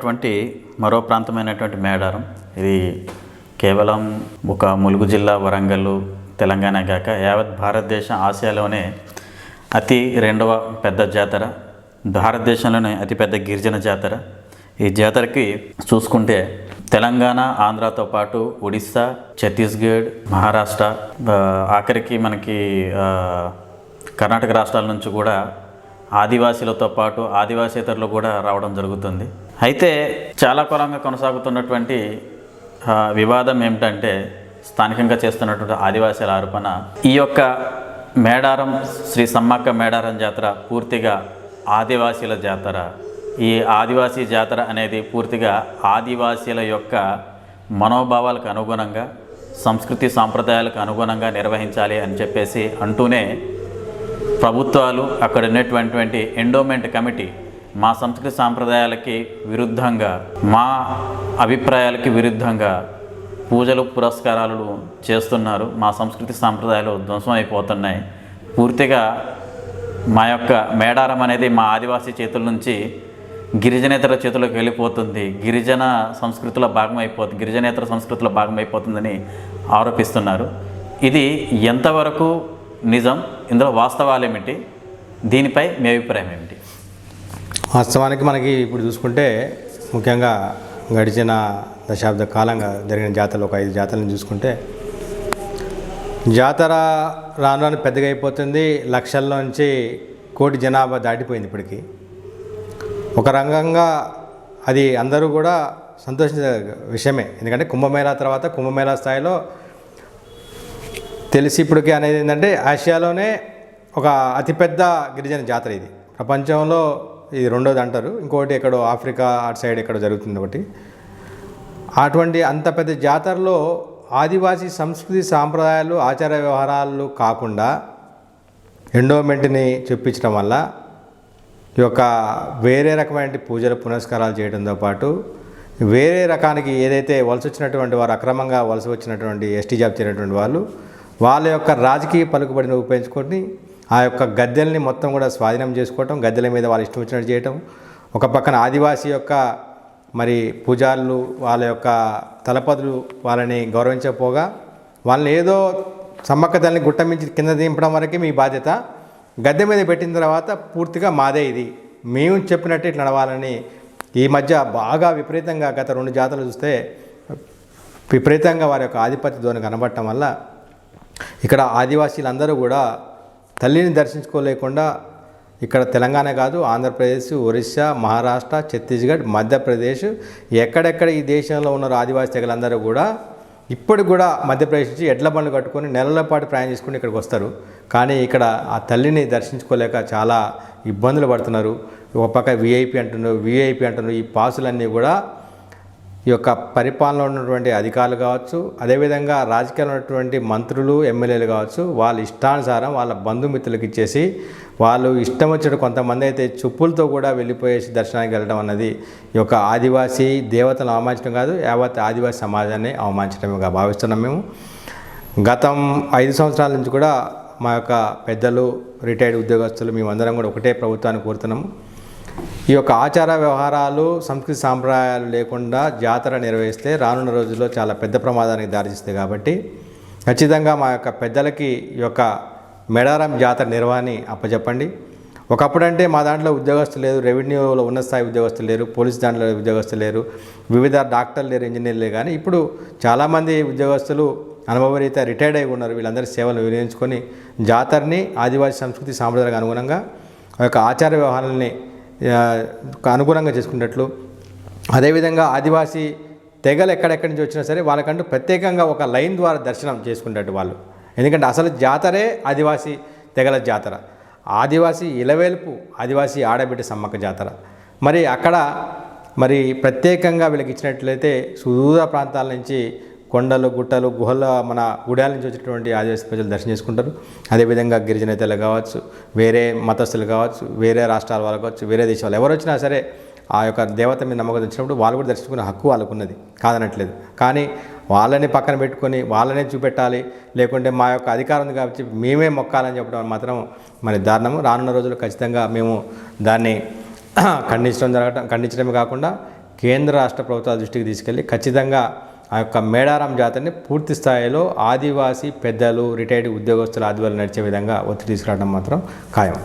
ఉన్నటువంటి మరో ప్రాంతమైనటువంటి మేడారం. ఇది కేవలం ఒక ములుగు జిల్లా వరంగల్ తెలంగాణ కాక యావత్ భారతదేశం ఆసియాలోనే అతి రెండవ పెద్ద జాతర భారతదేశంలోనే అతిపెద్ద గిరిజన జాతర. ఈ జాతరకి చూసుకుంటే తెలంగాణ ఆంధ్రతో పాటు ఒడిస్సా ఛత్తీస్గఢ్ మహారాష్ట్ర ఆఖరికి మనకి కర్ణాటక రాష్ట్రాల నుంచి కూడా ఆదివాసీలతో పాటు ఆదివాసేతరులు కూడా రావడం జరుగుతుంది. అయితే చాలా కాలంగా కొనసాగుతున్నటువంటి వివాదం ఏమిటంటే స్థానికంగా చేస్తున్నటువంటి ఆదివాసీల ఆరోపణ. ఈ యొక్క మేడారం శ్రీ సమ్మక్క మేడారం జాతర పూర్తిగా ఆదివాసీల జాతర. ఈ ఆదివాసీ జాతర అనేది పూర్తిగా ఆదివాసీల యొక్క మనోభావాలకు అనుగుణంగా సంస్కృతి సాంప్రదాయాలకు అనుగుణంగా నిర్వహించాలి అని చెప్పేసి అంటూనే ప్రభుత్వాలు అక్కడ ఉన్నటువంటి ఎండోమెంట్ కమిటీ మా సంస్కృతి సాంప్రదాయాలకి విరుద్ధంగా మా అభిప్రాయాలకి విరుద్ధంగా పూజలు పురస్కారాలు చేస్తున్నారు. మా సంస్కృతి సాంప్రదాయాలు ధ్వంసం అయిపోతున్నాయి. పూర్తిగా మా యొక్క మేడారం అనేది మా ఆదివాసీ చేతుల నుంచి గిరిజనేతర చేతులకు వెళ్ళిపోతుంది. గిరిజన సంస్కృతిలో భాగమైపోతుంది గిరిజనేతర సంస్కృతిలో భాగమైపోతుందని ఆరోపిస్తున్నారు. ఇది ఎంతవరకు నిజం? ఇందులో వాస్తవాలు ఏమిటి దీనిపై మీ అభిప్రాయం ఏమిటి? వాస్తవానికి మనకి ఇప్పుడు చూసుకుంటే ముఖ్యంగా గడిచిన దశాబ్ద కాలంగా జరిగిన జాతరలు ఒక ఐదు జాతరలను చూసుకుంటే జాతర రాను రాను పెద్దగా అయిపోతుంది. లక్షల్లోంచి కోటి జనాభా దాటిపోయింది ఇప్పటికి. ఒక రంగంగా అది అందరూ కూడా సంతోషించే విషయమే. ఎందుకంటే కుంభమేళా తర్వాత కుంభమేళా స్థాయిలో తెలిసి ఇప్పటికి అనేది ఏంటంటే ఆసియాలోనే ఒక అతిపెద్ద గిరిజన జాతర ఇది. ప్రపంచంలో ఇది రెండోది అంటారు. ఇంకోటి ఎక్కడో ఆఫ్రికా అటు సైడ్ ఎక్కడో జరుగుతుంది ఒకటి. అటువంటి అంత పెద్ద జాతరలో ఆదివాసీ సంస్కృతి సాంప్రదాయాలు ఆచార వ్యవహారాలు కాకుండా ఎండోమెంట్ని చూపించడం వల్ల ఈ యొక్క వేరే రకమైన పూజలు పునస్కారాలు చేయడంతో పాటు వేరే రకానికి ఏదైతే వలస వచ్చినటువంటి వారు అక్రమంగా వలస వచ్చినటువంటి ఎస్టీ జాబ్ చేరినటువంటి వాళ్ళు వాళ్ళ యొక్క రాజకీయ పలుకుబడిని ఉపయోగించుకొని ఆ యొక్క గద్దెల్ని మొత్తం కూడా స్వాధీనం చేసుకోవటం గద్దెల మీద వాళ్ళు ఇష్టం వచ్చినట్టు చేయటం. ఒక పక్కన ఆదివాసీ యొక్క మరి పూజారులు వాళ్ళ యొక్క తలపదులు వాళ్ళని గౌరవించకపోగా వాళ్ళని ఏదో సమ్మక్క తల్లిని కింద దింపడం వరకే మీ బాధ్యత. గద్దె మీద పెట్టిన తర్వాత పూర్తిగా మాదే ఇది. మేము చెప్పినట్టు ఇట్లా నడవాలని. ఈ మధ్య బాగా విపరీతంగా గత రెండు జాతరలు చూస్తే విపరీతంగా వారి యొక్క ఆధిపత్య ధోరణి కనబడటం వల్ల ఇక్కడ ఆదివాసీలందరూ కూడా తల్లిని దర్శించుకోలేకుండా ఇక్కడ తెలంగాణ కాదు ఆంధ్రప్రదేశ్ ఒరిస్సా మహారాష్ట్ర ఛత్తీస్గఢ్ మధ్యప్రదేశ్ ఎక్కడెక్కడ ఈ దేశంలో ఉన్న ఆదివాసీ తెగలందరూ కూడా ఇప్పటికి కూడా మధ్యప్రదేశ్ నుంచి ఎడ్ల బండ్లు కట్టుకొని నెలల పాటు ప్రయాణం చేసుకుని ఇక్కడికి వస్తారు. కానీ ఇక్కడ ఆ తల్లిని దర్శించుకోలేక చాలా ఇబ్బందులు పడుతున్నారు. ఒక పక్క విఐపి అంటున్నారు విఐపి అంటున్నారు ఈ పాసులన్నీ కూడా ఈ యొక్క పరిపాలనలో ఉన్నటువంటి అధికారులు కావచ్చు అదేవిధంగా రాజకీయాల్లో ఉన్నటువంటి మంత్రులు ఎమ్మెల్యేలు కావచ్చు వాళ్ళ ఇష్టానుసారం వాళ్ళ బంధుమిత్రులకు ఇచ్చేసి వాళ్ళు ఇష్టం వచ్చిన కొంతమంది అయితే చెప్పులతో కూడా వెళ్ళిపోయేసి దర్శనానికి వెళ్ళడం అన్నది ఈ యొక్క ఆదివాసీ దేవతలను అవమానించడం కాదు యావత్ ఆదివాసీ సమాజాన్ని అవమానించడమేగా భావిస్తున్నాం మేము. గతం ఐదు సంవత్సరాల నుంచి కూడా మా యొక్క పెద్దలు రిటైర్డ్ ఉద్యోగస్తులు మేమందరం కూడా ఒకటే ప్రభుత్వాన్ని కోరుతున్నాము. ఈ యొక్క ఆచార వ్యవహారాలు సంస్కృతి సాంప్రదాయాలు లేకుండా జాతర నిర్వహిస్తే రానున్న రోజుల్లో చాలా పెద్ద ప్రమాదానికి దారితీస్తుంది కాబట్టి ఖచ్చితంగా మా యొక్క పెద్దలకి ఈ యొక్క మెడారం జాతర నిర్వహణి అప్పచెప్పండి. ఒకప్పుడంటే మా దాంట్లో ఉద్యోగస్తులు లేరు రెవెన్యూలో ఉన్న స్థాయి ఉద్యోగస్తులు లేరు పోలీస్ దాంట్లో ఉద్యోగస్తులు లేరు వివిధ డాక్టర్లు లేరు ఇంజనీర్లు లేరు. కానీ ఇప్పుడు చాలామంది ఉద్యోగస్తులు అనుభవరీత రిటైర్డ్ అయి ఉన్నారు. వీళ్ళందరి సేవలు వినియోగించుకొని జాతరని ఆదివాసీ సంస్కృతి సాంప్రదాయాలకు అనుగుణంగా ఆ యొక్క ఆచార వ్యవహారాలని అనుగుణంగా చేసుకునేట్లు అదేవిధంగా ఆదివాసీ తెగలు ఎక్కడెక్కడి నుంచి వచ్చినా సరే వాళ్ళకంటూ ప్రత్యేకంగా ఒక లైన్ ద్వారా దర్శనం చేసుకునేటట్టు వాళ్ళు. ఎందుకంటే అసలు జాతరే ఆదివాసీ తెగల జాతర. ఆదివాసీ ఇలవేల్పు ఆదివాసీ ఆడబిడ్డ సమ్మక్క జాతర. మరి అక్కడ మరి ప్రత్యేకంగా వీళ్ళకి ఇచ్చినట్లయితే సుదూర ప్రాంతాల నుంచి కొండలు గుట్టలు గుహల మన గుడాల నుంచి వచ్చినటువంటి ఆదివాసీ ప్రజలు దర్శనం చేసుకుంటారు. అదేవిధంగా గిరిజనేతలు కావచ్చు వేరే మతస్థులు కావచ్చు వేరే రాష్ట్రాల వాళ్ళు కావచ్చు వేరే దేశాలు ఎవరు వచ్చినా సరే ఆ యొక్క దేవత మీద నమ్మకం వచ్చినప్పుడు వాళ్ళు కూడా దర్శించుకునే హక్కు వాళ్ళకు ఉన్నది కాదనట్లేదు. కానీ వాళ్ళని పక్కన పెట్టుకొని వాళ్ళనే చూపెట్టాలి. లేకుంటే మా యొక్క అధికారం ఉంది కాబట్టి మేమే మొక్కాలని చెప్పడం మాత్రం మరి దారుణము. రానున్న రోజులు ఖచ్చితంగా మేము దాన్ని ఖండించడం జరగటం ఖండించడమే కాకుండా కేంద్ర రాష్ట్ర ప్రభుత్వాల దృష్టికి తీసుకెళ్ళి ఖచ్చితంగా ఆ యొక్క మేడారం జాతరని పూర్తి స్థాయిలో ఆదివాసీ పెద్దలు రిటైర్డ్ ఉద్యోగస్తుల ఆధ్వర్యంలో నడిచే విధంగా ఒత్తిడి తీసుకురావడం మాత్రం ఖాయం.